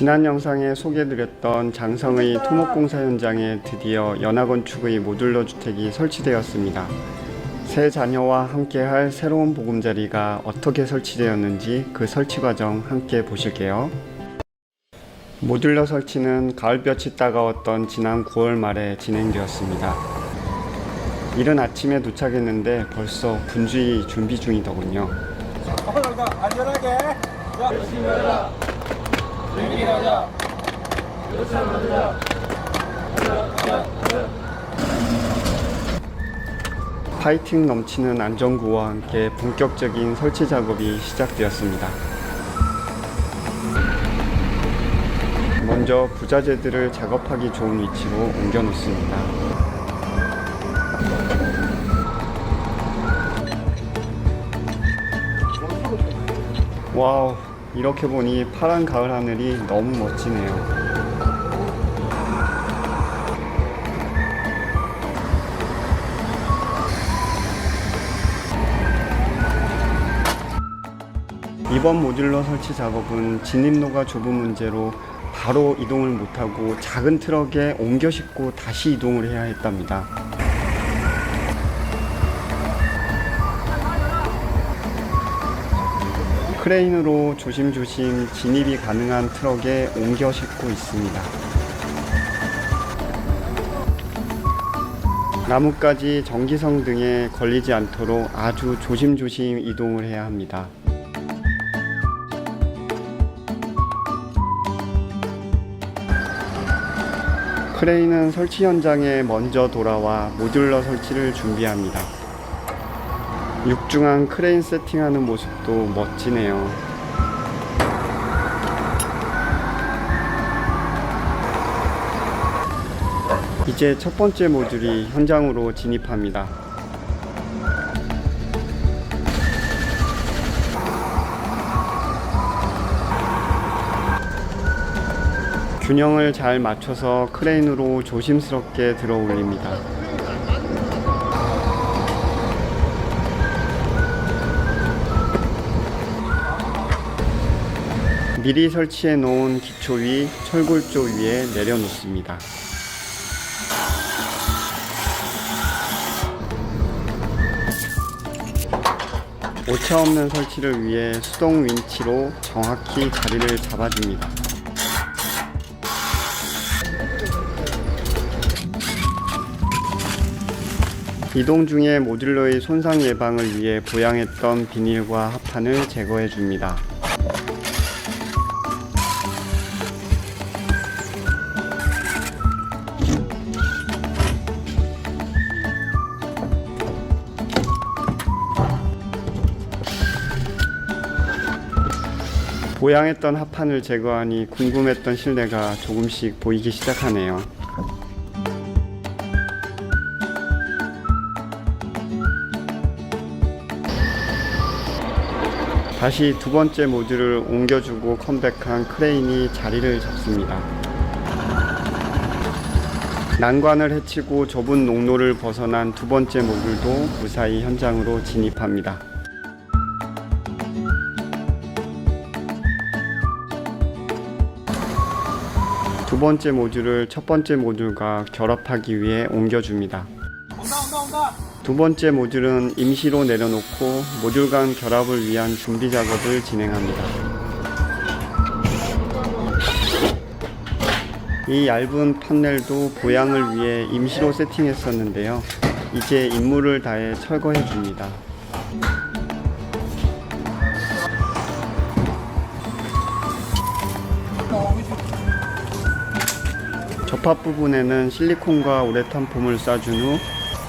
지난 영상에 소개드렸던 장성의 토목공사 현장에 드디어 연합건축의 모듈러 주택이 설치되었습니다. 새 자녀와 함께할 새로운 보금자리가 어떻게 설치되었는지 그 설치 과정 함께 보실게요. 모듈러 설치는 가을볕이 따가웠던 지난 9월 말에 진행되었습니다. 이른 아침에 도착했는데 벌써 분주히 준비 중이더군요. 안전하게. 자, 열심히 하자. 재밌게 가자. 파이팅 넘치는 안전구호와 함께 본격적인 설치 작업이 시작되었습니다. 먼저 부자재들을 작업하기 좋은 위치로 옮겨 놓습니다. 와우, 이렇게 보니 파란 가을 하늘이 너무 멋지네요. 이번 모듈러 설치 작업은 진입로가 좁은 문제로 바로 이동을 못하고 작은 트럭에 옮겨 싣고 다시 이동을 해야 했답니다. 크레인으로 조심조심 진입이 가능한 트럭에 옮겨 싣고 있습니다. 나뭇가지, 전기성 등에 걸리지 않도록 아주 조심조심 이동을 해야 합니다. 크레인은 설치 현장에 먼저 돌아와 모듈러 설치를 준비합니다. 육중한 크레인 세팅하는 모습도 멋지네요. 이제 첫 번째 모듈이 현장으로 진입합니다. 균형을 잘 맞춰서 크레인으로 조심스럽게 들어 올립니다. 미리 설치해 놓은 기초 위 철골조 위에 내려놓습니다. 오차 없는 설치를 위해 수동 윈치로 정확히 자리를 잡아줍니다. 이동 중에 모듈러의 손상 예방을 위해 보양했던 비닐과 합판을 제거해 줍니다. 보양했던 합판을 제거하니 궁금했던 실내가 조금씩 보이기 시작하네요. 다시 두 번째 모듈을 옮겨주고 컴백한 크레인이 자리를 잡습니다. 난관을 헤치고 좁은 농로를 벗어난 두 번째 모듈도 무사히 현장으로 진입합니다. 번째 모듈을 첫 번째 모듈과 결합하기 위해 옮겨줍니다. 두 번째 모듈은 임시로 내려놓고 모듈 간 결합을 위한 준비 작업을 진행합니다. 이 얇은 판넬도 보양을 위해 임시로 세팅했었는데요. 이제 임무를 다해 철거해 줍니다. 접합 부분에는 실리콘과 우레탄 폼을 쏴준 후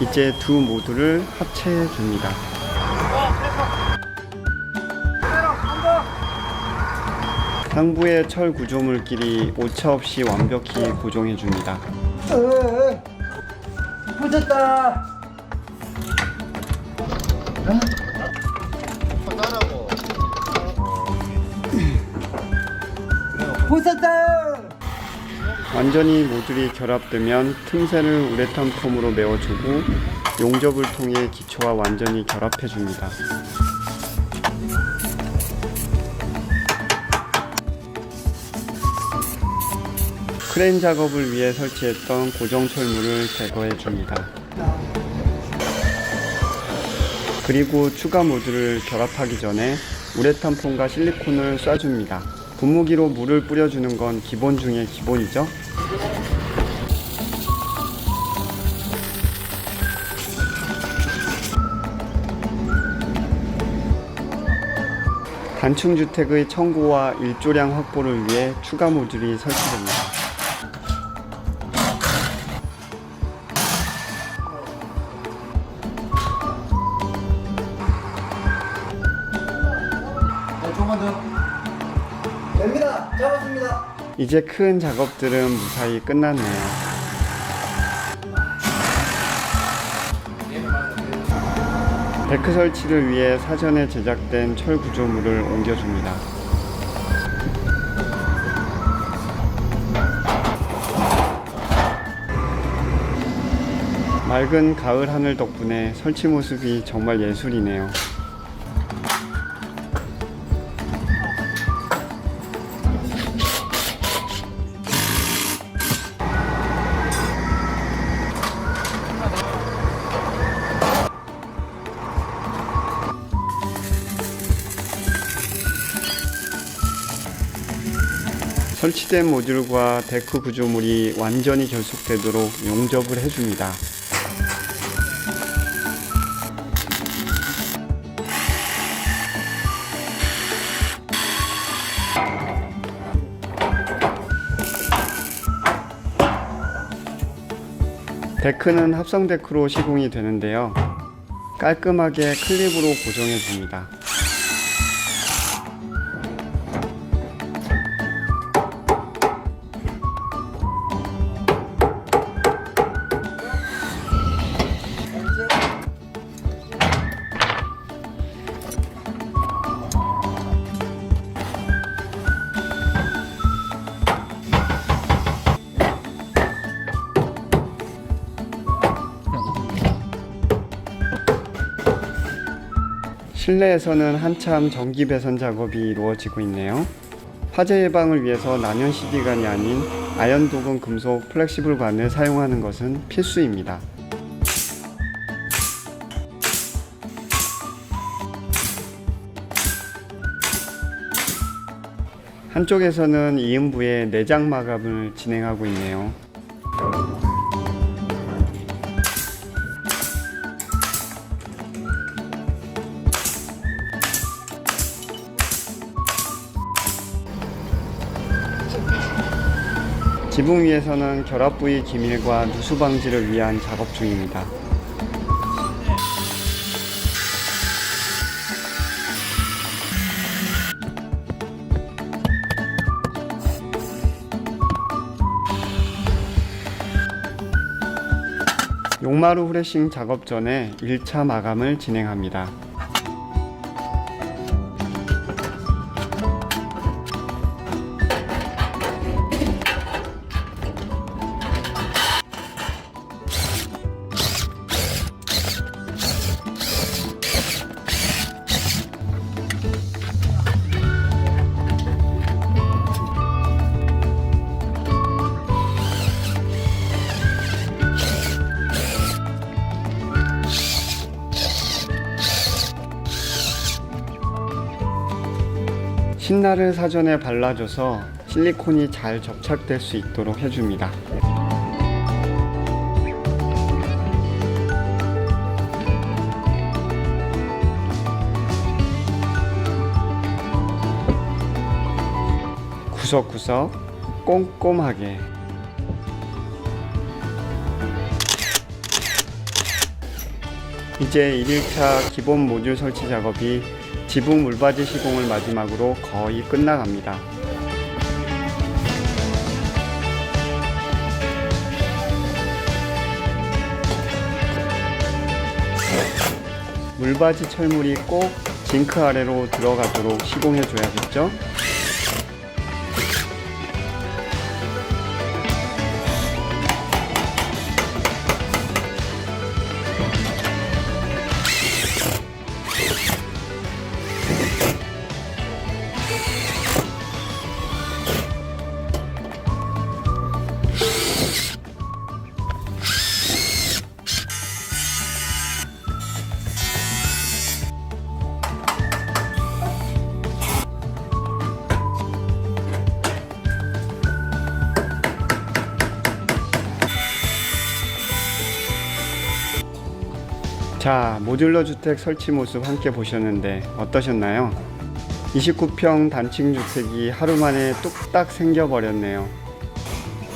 이제 두 모듈을 합체해 줍니다. 상부의 철 구조물끼리 오차 없이 완벽히 고정해 줍니다. 붙였다. 붙였다. 완전히 모듈이 결합되면 틈새를 우레탄 폼으로 메워주고 용접을 통해 기초와 완전히 결합해줍니다. 크레인 작업을 위해 설치했던 고정철물을 제거해줍니다. 그리고 추가 모듈을 결합하기 전에 우레탄 폼과 실리콘을 쏴줍니다. 분무기로 물을 뿌려주는 건 기본 중의 기본이죠. 단층 주택의 청구와 일조량 확보를 위해 추가 모듈이 설치됩니다. 네, 조금만 더. 됩니다. 잡았습니다. 이제 큰 작업들은 무사히 끝났네요. 데크 설치를 위해 사전에 제작된 철 구조물을 옮겨줍니다. 맑은 가을 하늘 덕분에 설치 모습이 정말 예술이네요. 설치된 모듈과 데크 구조물이 완전히 결속되도록 용접을 해줍니다. 데크는 합성 데크로 시공이 되는데요. 깔끔하게 클립으로 고정해 줍니다. 실내에서는 한참 전기 배선 작업이 이루어지고 있네요. 화재 예방을 위해서 난연 CD관이 아닌 아연 도금 금속 플렉시블 관을 사용하는 것은 필수입니다. 한쪽에서는 이음부의 내장 마감을 진행하고 있네요. 지붕 위에서는 결합 부위 기밀과 누수 방지를 위한 작업 중입니다. 용마루 후레싱 작업 전에 1차 마감을 진행합니다. 신나를 사전에 발라줘서 실리콘이 잘 접착될 수 있도록 해줍니다. 구석구석 꼼꼼하게 이제 1일차 기본 모듈 설치 작업이 지붕 물바지 시공을 마지막으로 거의 끝나갑니다. 물바지 철물이 꼭 징크 아래로 들어가도록 시공해 줘야겠죠? 모듈러 주택 설치 모습 함께 보셨는데 어떠셨나요? 29평 단층 주택이 하루 만에 뚝딱 생겨버렸네요.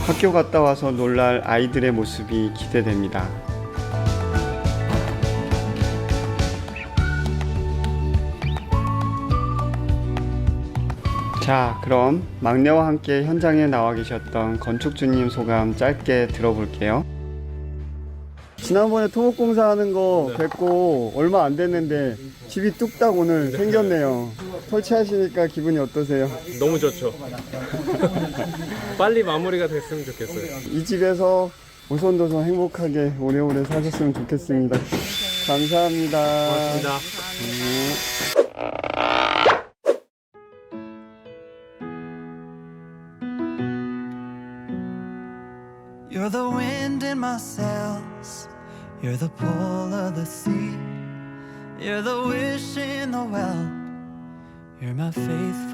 학교 갔다 와서 놀랄 아이들의 모습이 기대됩니다. 자, 그럼 막내와 함께 현장에 나와 계셨던 건축주님 소감 짧게 들어볼게요. 지난번에 토목공사 하는 거 뵙고 얼마 안 됐는데 집이 뚝딱 오늘 생겼네요. 설치하시니까 기분이 어떠세요? 너무 좋죠. 빨리 마무리가 됐으면 좋겠어요. 이 집에서 오손도손 행복하게 오래오래 사셨으면 좋겠습니다. 감사합니다. 고맙습니다. You're the wind in my sails. You're the pull of the sea. You're the wish in the well. You're my faithful.